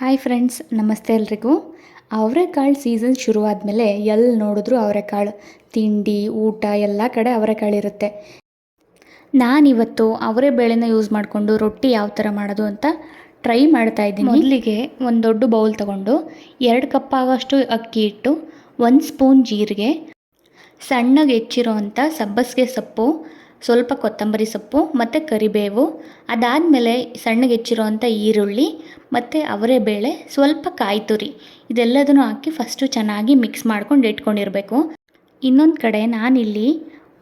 Hi friends ನಮಸ್ತೆ ಎಲ್ರಿಗೂ. ಅವರೆಕಾಳು ಸೀಸನ್ ಶುರುವಾದಮೇಲೆ ಎಲ್ಲಿ ನೋಡಿದ್ರು ಅವರೆಕಾಳು? ತಿಂಡಿ, ಊಟ ಎಲ್ಲ ಕಡೆ ಅವರೆಕಾಳು ಇರುತ್ತೆ. ನಾನಿವತ್ತು ಅವರೆ ಬೇಳೆನ ಯೂಸ್ ಮಾಡಿಕೊಂಡು ರೊಟ್ಟಿ ಯಾವ ಥರ ಮಾಡೋದು ಅಂತ ಟ್ರೈ ಮಾಡ್ತಾ ಇದ್ದೀನಿ. ಮೊದಲಿಗೆ ಒಂದು ದೊಡ್ಡ ಬೌಲ್ ತಗೊಂಡು ಎರಡು ಕಪ್ ಆಗೋಷ್ಟು ಅಕ್ಕಿ ಇಟ್ಟು ಒಂದು ಸ್ಪೂನ್ ಜೀರಿಗೆ, ಸಣ್ಣಗೆ ಹೆಚ್ಚಿರೋ ಅಂಥ ಸಬ್ಬಸಿಗೆ ಸೊಪ್ಪು ಸ್ವಲ್ಪ ಕೊತ್ತಂಬರಿ ಸೊಪ್ಪು, ಮತ್ತು ಕರಿಬೇವು, ಅದಾದಮೇಲೆ ಸಣ್ಣಗೆ ಹೆಚ್ಚಿರೋ ಅಂಥ ಈರುಳ್ಳಿ, ಮತ್ತು ಅವರೆಬೇಳೆ ಸ್ವಲ್ಪ ಕಾಯಿ ತುರಿ. ಇದೆಲ್ಲದನ್ನು ಹಾಕಿ ಫಸ್ಟು ಚೆನ್ನಾಗಿ ಮಿಕ್ಸ್ ಮಾಡ್ಕೊಂಡು ಇಟ್ಕೊಂಡಿರಬೇಕು. ಇನ್ನೊಂದು ಕಡೆ ನಾನಿಲ್ಲಿ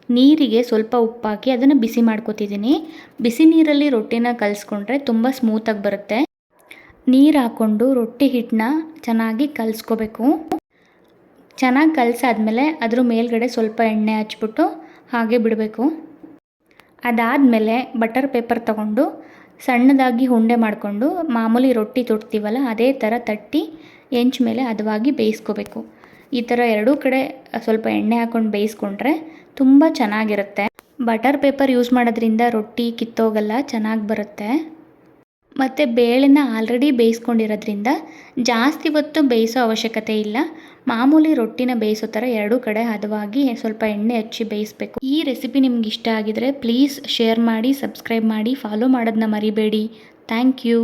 ನೀರಿಗೆ ಸ್ವಲ್ಪ ಉಪ್ಪಾಕಿ ಅದನ್ನು ಬಿಸಿ ಮಾಡ್ಕೊತಿದ್ದೀನಿ. ಬಿಸಿ ನೀರಲ್ಲಿ ರೊಟ್ಟಿನ ಕಲಿಸ್ಕೊಂಡ್ರೆ ತುಂಬ ಸ್ಮೂತಾಗಿ ಬರುತ್ತೆ. ನೀರು ಹಾಕ್ಕೊಂಡು ರೊಟ್ಟಿ ಹಿಟ್ಟನ್ನ ಚೆನ್ನಾಗಿ ಕಲಿಸ್ಕೋಬೇಕು. ಚೆನ್ನಾಗಿ ಕಲಸಾದ್ಮೇಲೆ ಅದ್ರ ಮೇಲ್ಗಡೆ ಸ್ವಲ್ಪ ಎಣ್ಣೆ ಹಚ್ಬಿಟ್ಟು ಹಾಗೆ ಬಿಡಬೇಕು. ಅದಾದಮೇಲೆ ಬಟರ್ ಪೇಪರ್ ತಗೊಂಡು ಸಣ್ಣದಾಗಿ ಉಂಡೆ ಮಾಡಿಕೊಂಡು ಮಾಮೂಲಿ ರೊಟ್ಟಿ ತೊಡ್ತೀವಲ್ಲ ಅದೇ ಥರ ತಟ್ಟಿ ಹೆಂಚ್ ಮೇಲೆ ಹದವಾಗಿ ಬೇಯಿಸ್ಕೋಬೇಕು. ಈ ಥರ ಎರಡೂ ಕಡೆ ಸ್ವಲ್ಪ ಎಣ್ಣೆ ಹಾಕ್ಕೊಂಡು ಬೇಯಿಸ್ಕೊಂಡ್ರೆ ತುಂಬ ಚೆನ್ನಾಗಿರುತ್ತೆ. ಬಟರ್ ಪೇಪರ್ ಯೂಸ್ ಮಾಡೋದ್ರಿಂದ ರೊಟ್ಟಿ ಕಿತ್ತೋಗಲ್ಲ, ಚೆನ್ನಾಗಿ ಬರುತ್ತೆ. ಮತ್ತು ಬೇಳೆನ ಆಲ್ರೆಡಿ ಬೇಯಿಸ್ಕೊಂಡಿರೋದ್ರಿಂದ ಜಾಸ್ತಿ ಹೊತ್ತು ಬೇಯಿಸೋ ಅವಶ್ಯಕತೆ ಇಲ್ಲ. ಮಾಮೂಲಿ ರೊಟ್ಟಿನ ಬೇಯಿಸೋ ಥರ ಎರಡೂ ಕಡೆ ಹದವಾಗಿ ಸ್ವಲ್ಪ ಎಣ್ಣೆ ಹಚ್ಚಿ ಬೇಯಿಸಬೇಕು. ಈ ರೆಸಿಪಿ ನಿಮ್ಗೆ ಇಷ್ಟ ಆಗಿದರೆ ಪ್ಲೀಸ್ ಶೇರ್ ಮಾಡಿ ಸಬ್ಸ್ಕ್ರೈಬ್ ಮಾಡಿ ಫಾಲೋ ಮಾಡೋದನ್ನ ಮರಿಬೇಡಿ. Thank you